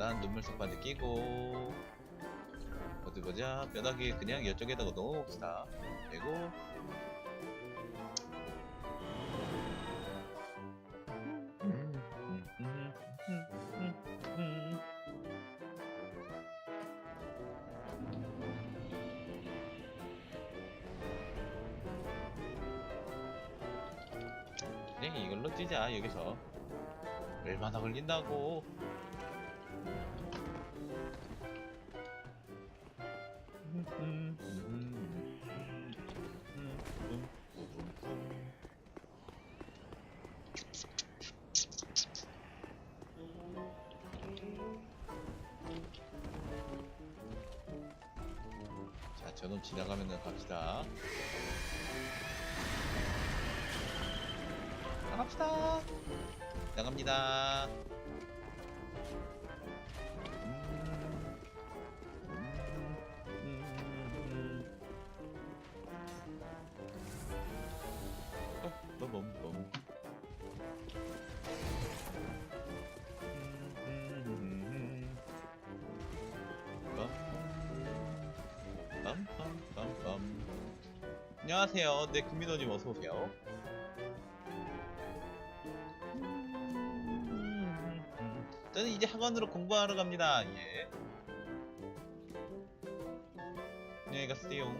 일단 눈물 속바지 끼고. 어디 보자. 뼈다귀 그냥 이쪽에다가 넣어봅시다. 그리고. 그냥 이걸로 뛰자 여기서. 얼마나 걸린다고 자, 저놈 지나가면은 갑시다. 나갑시다. 나갑니다. 안녕하세요. 네, 금민호님 어서 오세요. 저는 이제 학원으로 공부하러 갑니다. 예. 안녕히 가세요.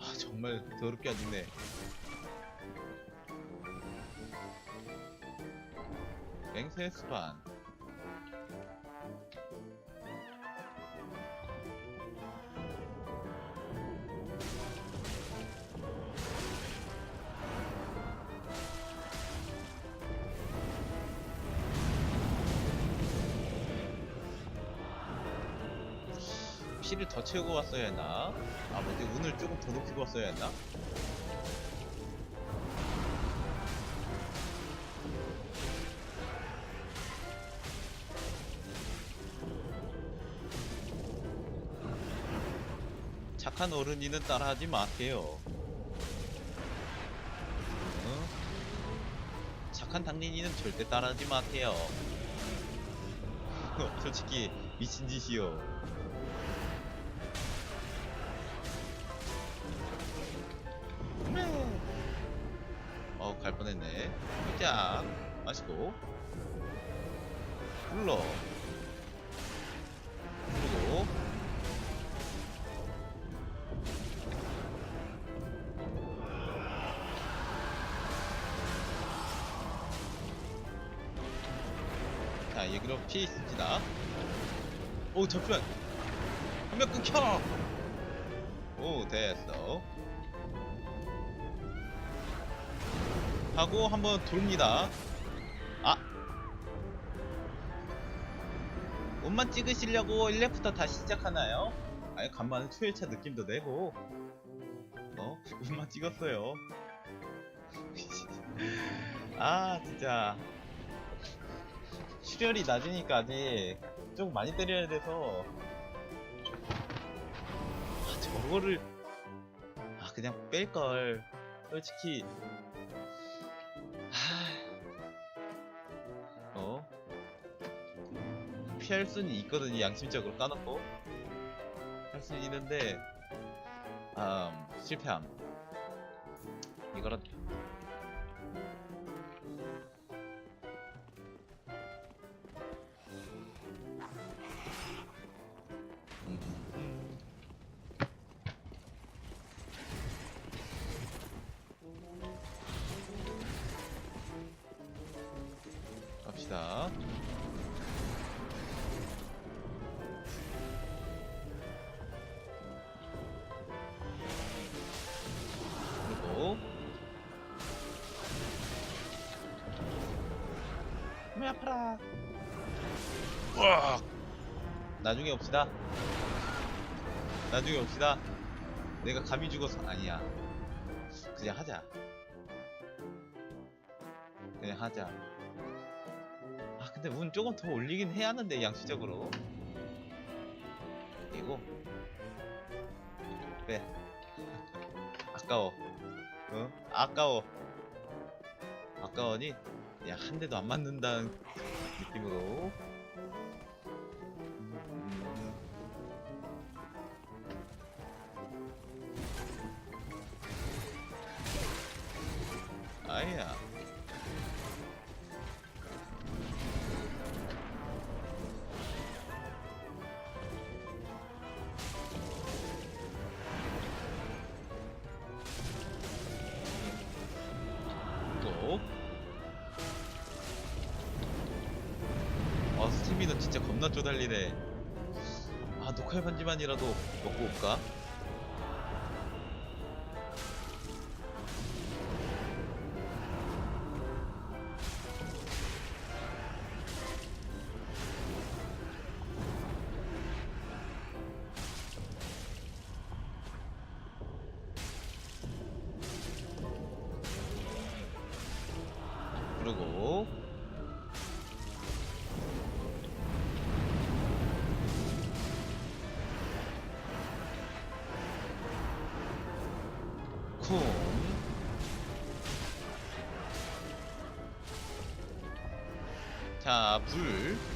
아, 정말 더럽게 안 죽네. 맹세 수반. 피를 더 채우고 왔어야 했나? 아 뭐지 운을 조금 더 높이고 왔어야 했나? 착한 어른이는 따라하지 마세요. 어? 착한 당린이는 절대 따라하지 마세요. 솔직히 미친 짓이요. 피해 있습니다. 오, 잠시만. 한명 끊겨! 오, 됐어. 하고 한번 돕니다. 아! 옷만 찍으시려고 1렙부터 다시 시작하나요? 아니 간만에 투일차 느낌도 내고 어? 옷만 찍었어요. 아 진짜 출혈이 낮으니까 아직 좀 많이 때려야 돼서. 아 저거를 아 그냥 뺄걸. 솔직히. 어? 피할 수는 있거든요 양심적으로 까놓고. 할 수는 있는데 음, 실패함. 이거라 갑시다. 그리고 왜 아파라. 으악! 나중에 옵시다. 나중에 옵시다. 내가 감히 죽어서 아니야. 그냥 하자. 그냥 하자. 아 근데 운 조금 더 올리긴 해야 하는데 양수적으로. 이거 빼. 아까워. 어? 아까워. 아까워니? 야 한 대도 안 맞는다는 느낌으로. 음. 아야. 진짜 겁나 쪼달리네. 아 녹화 반지만이라도 먹고 올까? 쿵 자, 불.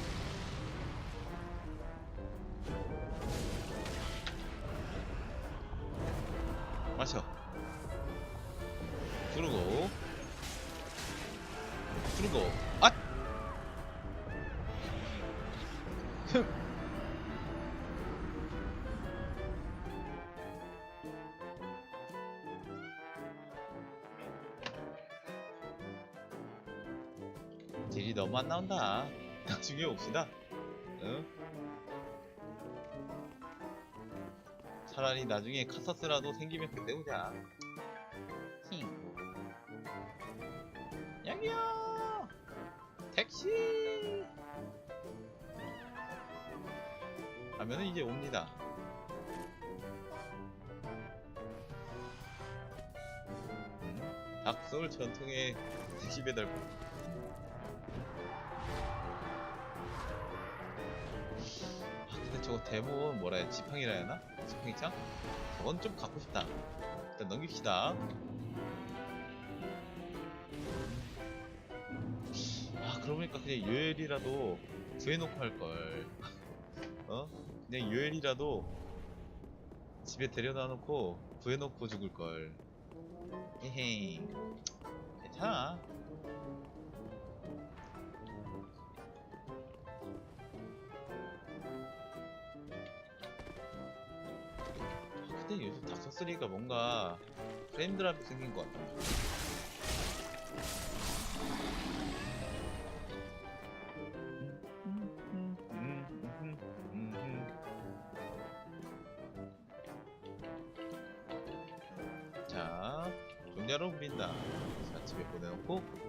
너무 안 나온다. 나중에 옵시다. 응? 차라리 나중에 카사스라도 생기면 그때 오자. 힝. 여기요! 택시! 하면은 이제 옵니다. 음, 닥서울 전통의 택시 배달. 아, 대본 뭐라 해야 지팡이라 해야 하나? 지팡이창? 저건 좀 갖고 싶다. 일단 넘깁시다. 아 그러고 보니까 그냥 요엘이라도 구해놓고 할걸 어? 그냥 요엘이라도 집에 데려다 놓고 구해놓고 죽을걸 헤헤 괜찮아 아, 3가 뭔가 프레임 드랍이 생긴 것 같아 자, 종자로 부린다. 자, 집에 보내놓고.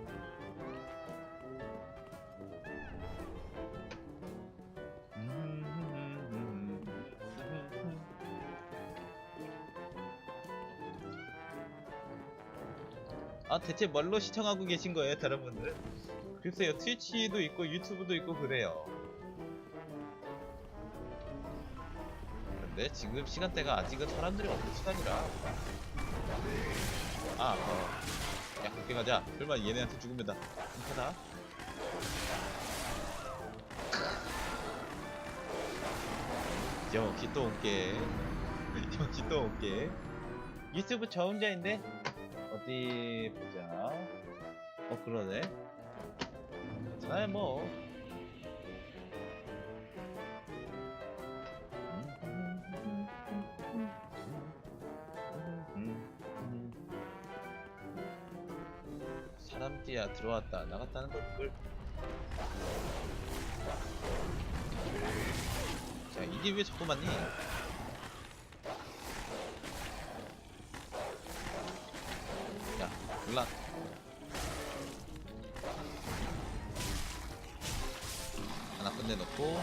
아, 대체 뭘로 시청하고 계신 거예요, 다른 분들? 글쎄요, 트위치도 있고 유튜브도 있고 그래요. 근데 지금 시간대가 아직은 사람들이 없는 시간이라. 아, 어. 야, 그렇게 가자. 설마 얘네한테 죽으면 나 행하다 역시 또 올게. 역시 또 올게. 유튜브 저 혼자인데? 어디 보자. 어, 그러네. 괜찮아요, 뭐. 사람띠야 들어왔다 나갔다는 걸자 이게 왜 자꾸 맞니? 야 올라. 하나 끝내 놓고.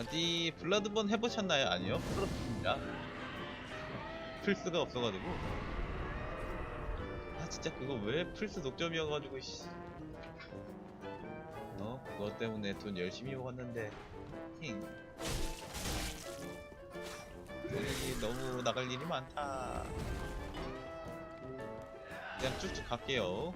어디 블러드본 해보셨나요? 아니요. 그렇습니다. 풀 수가 없어가지고. 진짜 그거 왜 플스 독점이어가지고 씨. 어? 그것 때문에 돈 열심히 모았는데. 힝 너무 나갈 일이 많다. 그냥 쭉쭉 갈게요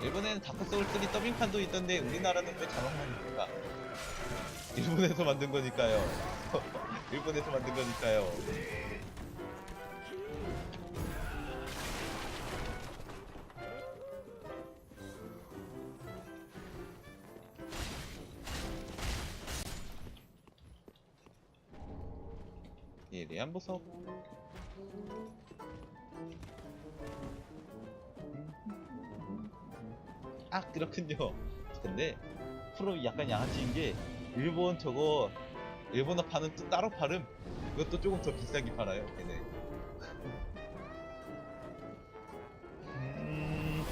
일본에는 다크 소울 3 더빙판도 있던데 우리나라는 왜 자막만 있을까? 일본에서 만든 거니까요. 일본에서 만든 거니까요. 예리한 보석. 아 그렇군요. 근데 프로 약간 양아치인 게 일본 저거 일본어 파는 또 따로 팔음. 그것도 조금 더 비싸게 팔아요. 걔네. 음,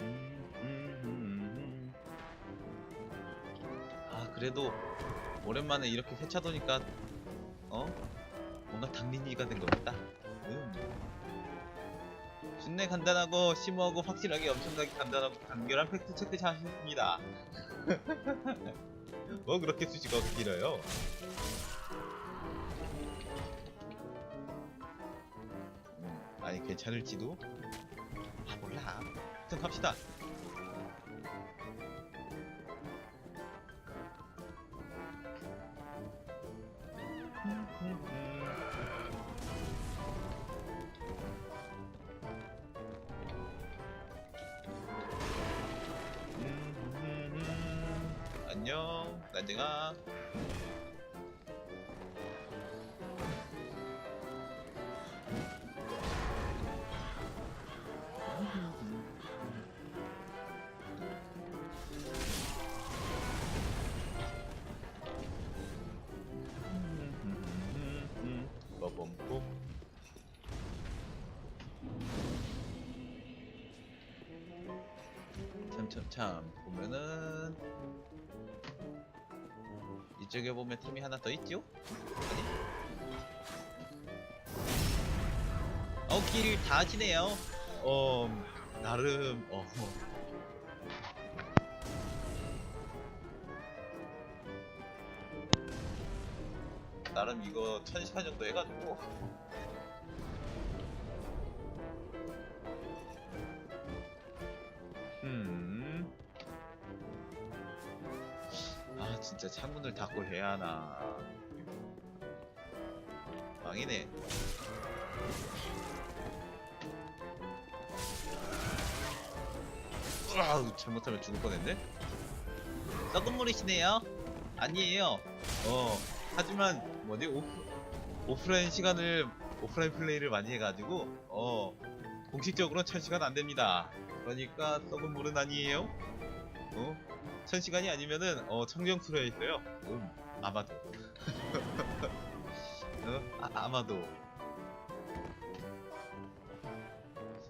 음, 음. 아 그래도 오랜만에 이렇게 회차 도니까 어 뭔가 당린이가 된 것 같다. 음. 준내 간단하고 심오하고 확실하게 엄청나게 간단하고 간결한 팩트 체크 잘 하셨습니다. 뭐 그렇게 수식어가 길어요? 음, 아니 괜찮을지도? 아 몰라. 하여튼 갑시다. 참참참 보면은 이쪽에 보면 템이 하나 더 있죠? 아니? 어, 길을 다 하시네요. 어, 나름, 어. 나름 이거 천시간 정도 해가지고. 진짜 창문을 닫고 해야 하나. 망이네. 으아 잘못하면 죽을 뻔했네. 썩은 물이시네요. 아니에요. 어 하지만 뭐지? 오프, 오프라인 시간을 오프라인 플레이를 많이 해가지고 어 공식적으로 천 시간 안 됩니다. 그러니까 썩은 물은 아니에요. 어 천 시간이 아니면은 어 청정수려 있어요. 음 아마도. 어? 아, 아마도.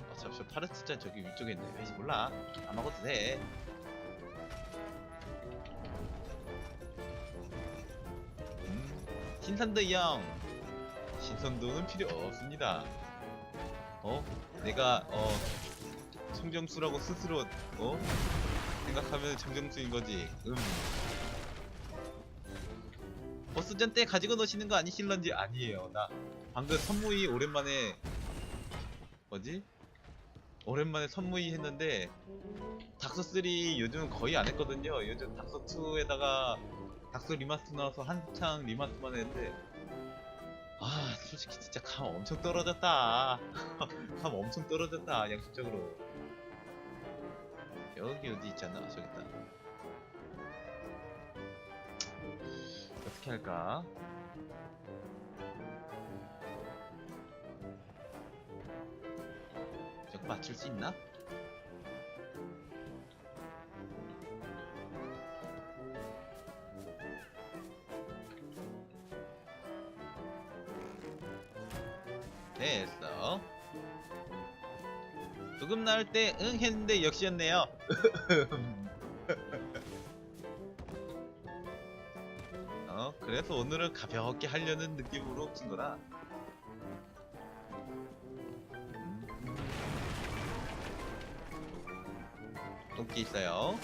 어, 잠시만 파르트잔 저기 위쪽에 있네. 왠지 몰라. 안 먹어도 돼. 음, 신선도 형. 신선도는 필요 없습니다. 어? 내가 어 청정수라고 스스로 어 생각하면 정정수인 거지. 음. 버스전 때 가지고 노시는 거 아니실런지 아니에요. 나 방금 선무이 오랜만에 뭐지? 오랜만에 선무이 했는데 닥서 3 요즘 거의 안 했거든요. 요즘 닥서 2에다가 닥스 리마스터 나와서 한창 리마스터만 했는데 아 솔직히 진짜 감 엄청 떨어졌다 감 엄청 떨어졌다 양심적으로 여기 어디 있잖아 저기 있다 어떻게 할까 저거 맞출 수 있나? 됐 어. 조금 나올 때 응 했는데 역시였네요. 어, 그래서 오늘은 가볍게 하려는 느낌으로 친 거라. 똥기 있어요.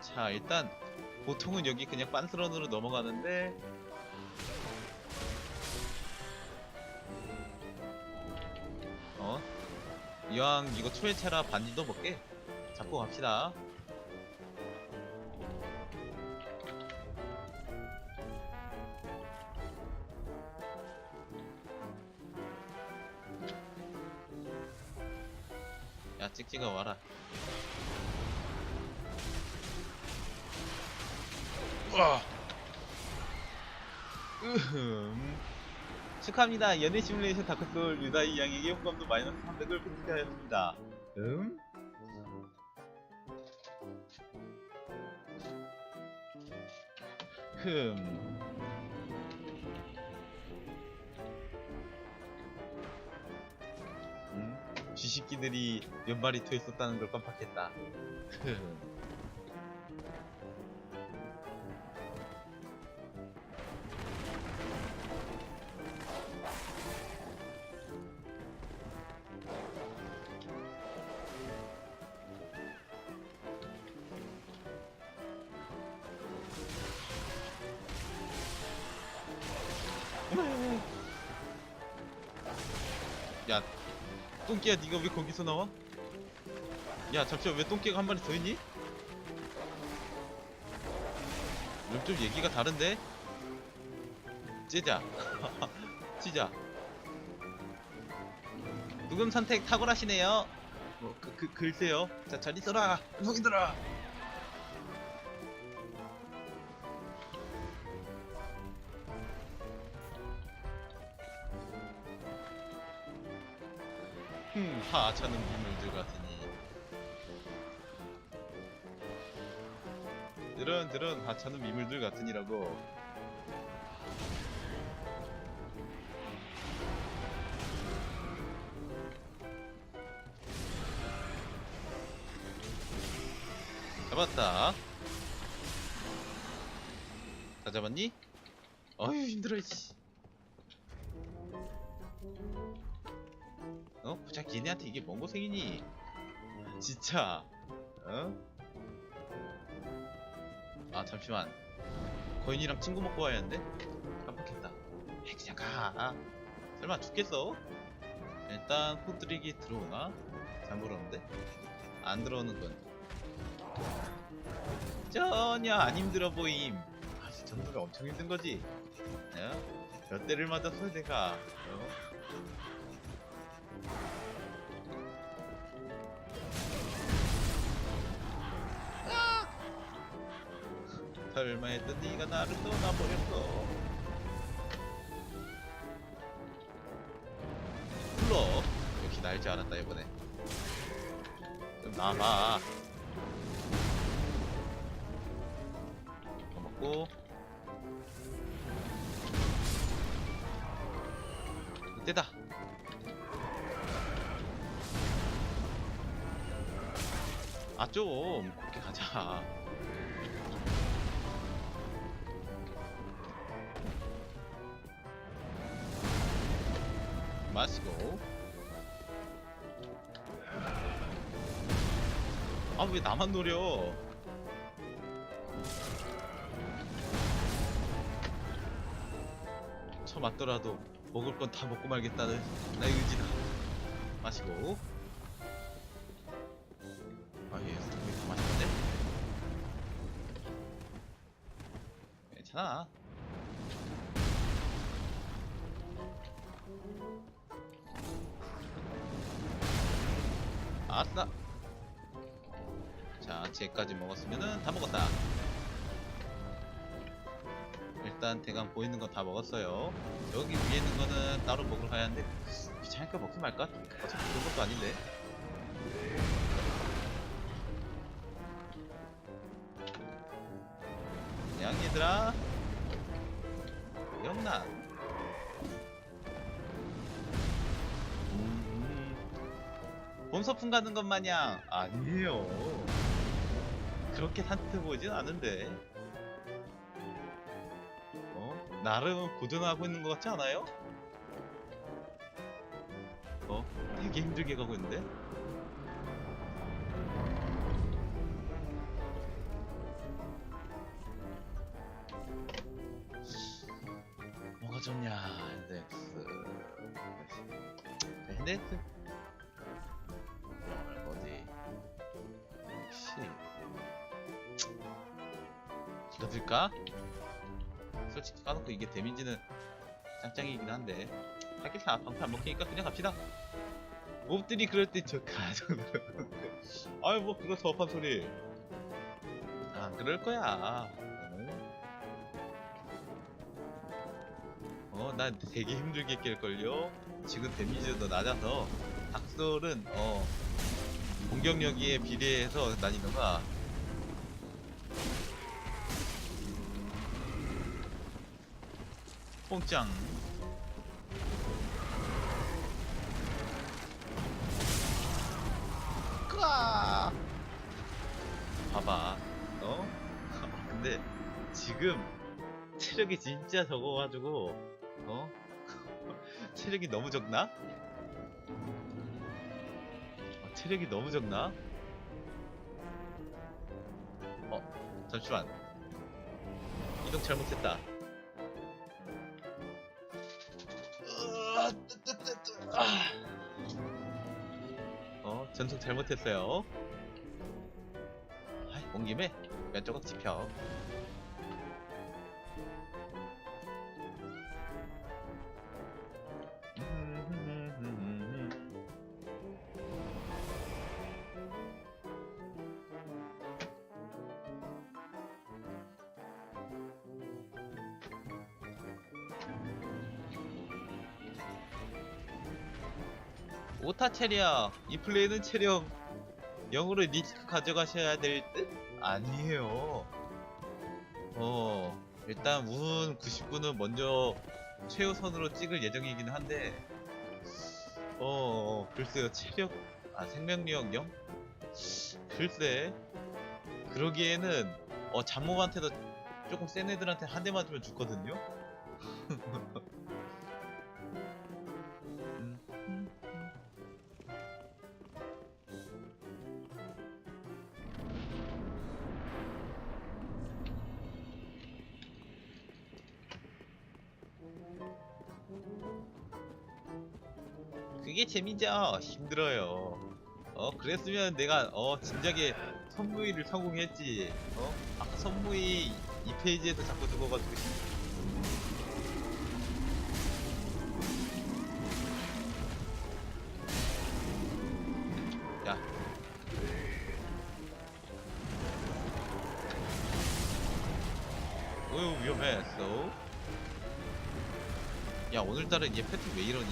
자, 일단 보통은 여기 그냥 빤스런으로 넘어가는데 이왕 이거 초회차라 반지도 먹게 잡고 갑시다. 야 찍찍아 와라 축하합니다. 연애 시뮬레이션 다크소울 유다이 양에게 호감도 마이너스 300을 획득하였습니다. 음? 흠. 음? 몇 마리 더 있었다는 걸 깜빡했다. 흠. 똥개야, 네가 왜 거기서 나와? 야, 잠시만, 왜 똥개가 한 마리 더 있니? 이건 좀 얘기가 다른데? 찌자. 찌자. 누금 선택 탁월하시네요. 뭐, 그, 그, 글쎄요. 자, 잘 있어라. 녀석이들아. 흠, 하찮은 비물들 같으니. 이런 저런 하찮은 미물들 같으니라고. 잡았다. 다 잡았니? 어휴 힘들어 씨. 어? 고작 얘네한테 이게 뭔 고생이니? 진짜 어? 아 잠시만 거인이랑 친구 먹고 와야 하는데? 깜빡했다 에이 그냥 가 설마 죽겠어? 일단 호드릭이 들어오나? 잘 모르는데? 안 들어오는군 전혀 안 힘들어 보임 아, 이 정도면 엄청 힘든 거지 어? 몇 대를 맞았어 내가 어? 설마 했던 네가 나를 떠나버렸어. 불러. 역시 날줄 알았다 이번에. 좀 나와봐 이거 먹고. 이때다. 아좀 그렇게 가자 마시고. 아왜 나만 노려? 처 맞더라도 먹을 건 다 먹고 말겠다는 나의 의지다. 마시고 먹었어요. 여기 위에 있는 거는 따로 먹으러 가야 하는데 귀찮으니까 먹지 말까? 어차피 그런 것도 아닌데. 양 얘들아. 영나. 음, 봄 소풍 가는 것 마냥 아니에요. 그렇게 산뜻해 보이진 않은데. 나름 고전하고 있는 것 같지 않아요? 어? 되게 힘들게 가고 있는데? 뭐가 좋냐. 핸덱스? 뭘 거지? 혹시. 이거 들까? 솔직히 까놓고 이게 데미지는 짱짱이긴 한데. 다 방패 안 먹히니까 그냥 갑시다. 몹들이 그럴 때저 가정으로 아유 뭐 그거 저업한 소리. 안 그럴 거야. 어, 난 되게 힘들게 깰걸요? 지금 데미지도 낮아서. 닥솔은 어 공격력에 비례해서 난이도가 뽕짱 끄아 봐봐 어? 근데 지금 체력이 진짜 적어가지고 어? 체력이 너무 적나? 어, 체력이 너무 적나? 어 잠시만 이동 잘못했다 전속 잘못했어요. 아이, 온 김에 몇 조각 집혀. 오타 체력. 이 플레이는 체력. 0으로 리스크 가져가셔야 될 듯? 아니에요. 어 일단 운 99는 먼저 최우선으로 찍을 예정이긴 한데. 어, 어 글쎄요. 체력. 아 생명력 0? 글쎄. 그러기에는 어 잡몹한테도 조금 센 애들한테 한 대 맞으면 죽거든요 재미죠. 힘들어요. 어, 그랬으면 내가, 어, 진작에 선무이를 성공했지. 어? 아까 선무이 2페이지에서 자꾸 죽어가지고. 야. 어휴, 위험했어. 야, 오늘따라 얘 패턴 왜 이러니?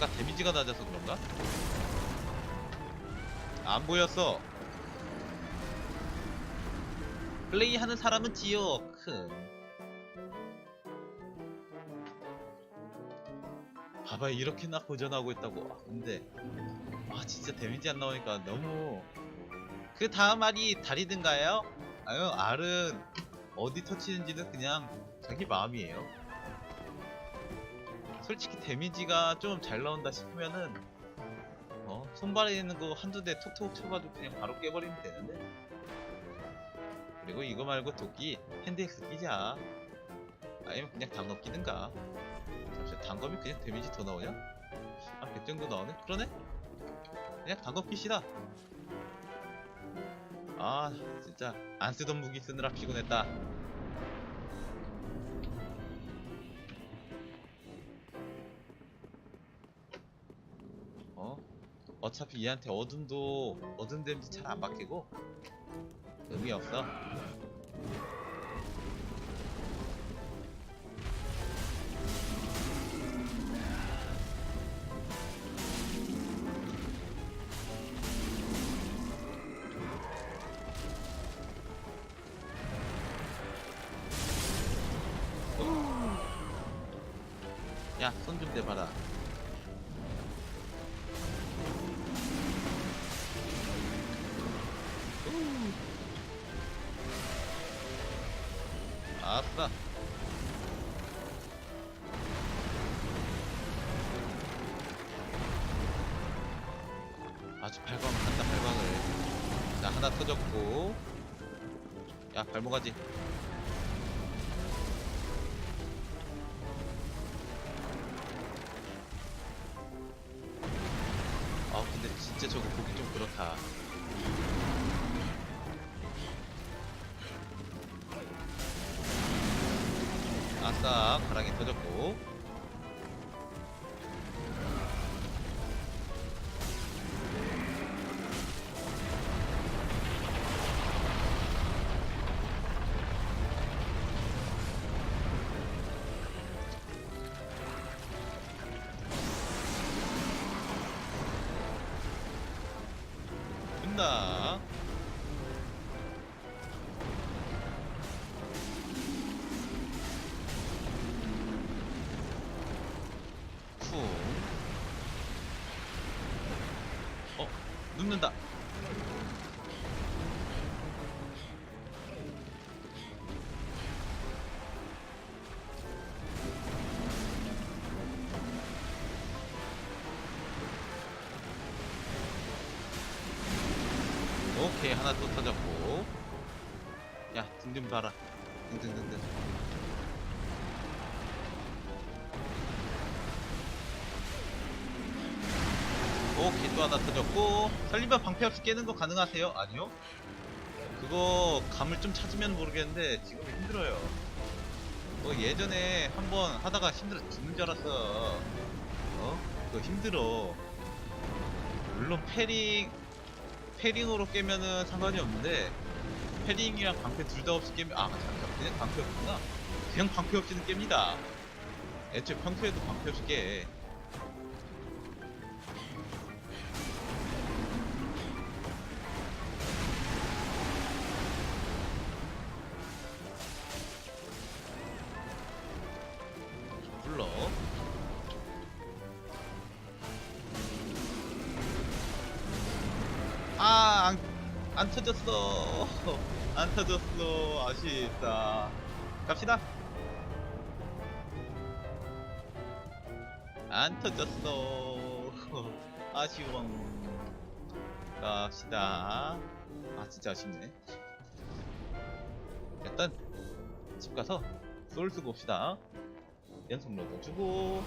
얘가 데미지가 낮아서 그런가? 안 보였어. 플레이하는 사람은 지요. 큰. 봐봐 이렇게나 고전하고 있다고. 아, 근데 아 진짜 데미지 안 나오니까 너무. 그 다음 알이 달이든가요? 아유 알은 어디 터치는지는 그냥 자기 마음이에요. 솔직히 데미지가 좀 잘 나온다 싶으면은 어 손발에 있는 거 한두 대 톡톡 쳐가지고 그냥 바로 깨버리면 되는데 그리고 이거 말고 도끼 핸드엑스 끼자 아니면 그냥 단검 끼든가 잠시 단검이 그냥 데미지 더 나오냐? 한 100 정도 나오네? 그러네? 그냥 단거 PC다. 아, 진짜 안 쓰던 무기 쓰느라 피곤했다. 어차피 얘한테 어둠도 어둠 데미지 잘 안 박히고 의미 없어. 아주 발광 한다 발광을. 자 하나 터졌고. 야 발목하지. 눕는다. 터졌고 살리면 방패 없이 깨는 거 가능하세요? 아니요? 그거 감을 좀 찾으면 모르겠는데 지금 힘들어요. 뭐 예전에 한번 하다가 힘들어 죽는 줄 알았어. 어? 그거 힘들어. 물론 패링 패링으로 깨면은 상관이 없는데 패링이랑 방패 둘 다 없이 깨면 아 잠깐 그냥 방패 없구나. 그냥 방패 없이는 깹니다. 애초에 평소에도 방패 없이 깨 안 터졌어. 아쉽다. 갑시다. 안 터졌어. 아쉬워. 갑시다. 아, 진짜 아쉽네. 일단, 집 가서 소울 쓰고 옵시다. 연속 로드 주고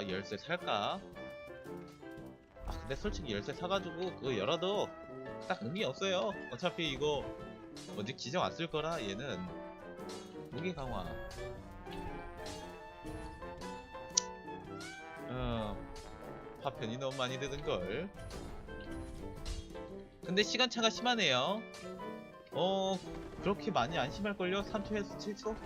할까 열쇠 살까? 아 근데 솔직히 열쇠 사가지고 그거 열어도 딱 의미 없어요. 어차피 이거 뭐지 안쓸 거라 얘는 무기 강화. 어 파편이 너무 많이 드는걸. 근데 시간차가 심하네요. 어 그렇게 많이 안 심할걸요? 3초에서 7초?